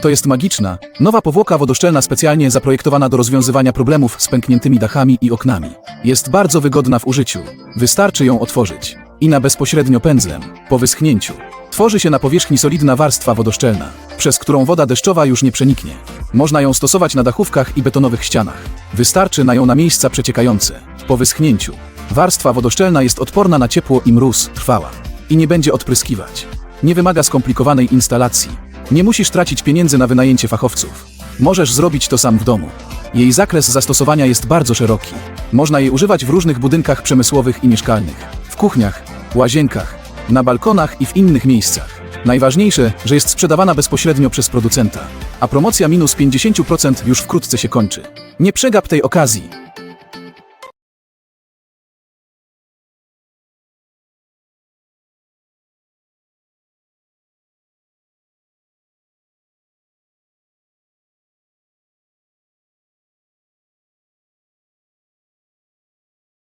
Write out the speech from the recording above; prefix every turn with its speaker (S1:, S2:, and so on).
S1: To jest magiczna, nowa powłoka wodoszczelna specjalnie zaprojektowana do rozwiązywania problemów z pękniętymi dachami i oknami. Jest bardzo wygodna w użyciu. Wystarczy ją otworzyć. I na bezpośrednio pędzlem, po wyschnięciu. Tworzy się na powierzchni solidna warstwa wodoszczelna, przez którą woda deszczowa już nie przeniknie. Można ją stosować na dachówkach i betonowych ścianach. Wystarczy na ją na miejsca przeciekające. Po wyschnięciu. Warstwa wodoszczelna jest odporna na ciepło i mróz, trwała. I nie będzie odpryskiwać. Nie wymaga skomplikowanej instalacji. Nie musisz tracić pieniędzy na wynajęcie fachowców. Możesz zrobić to sam w domu. Jej zakres zastosowania jest bardzo szeroki. Można jej używać w różnych budynkach przemysłowych i mieszkalnych, w kuchniach, łazienkach, na balkonach i w innych miejscach. Najważniejsze, że jest sprzedawana bezpośrednio przez producenta, a promocja minus 50% już wkrótce się kończy. Nie przegap tej okazji.